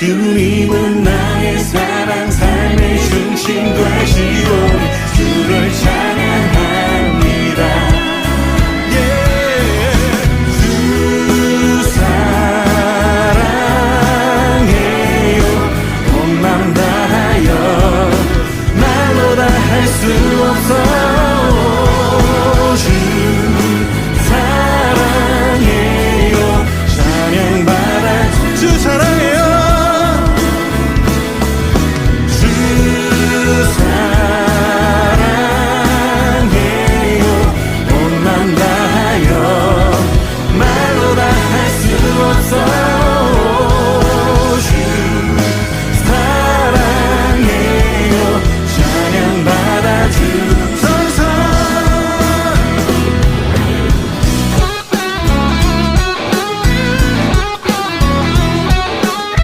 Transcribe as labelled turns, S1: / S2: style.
S1: 주님은 나의 사랑 삶의 중심 되시오. 주를 찬양합니다. 예, 수 없어.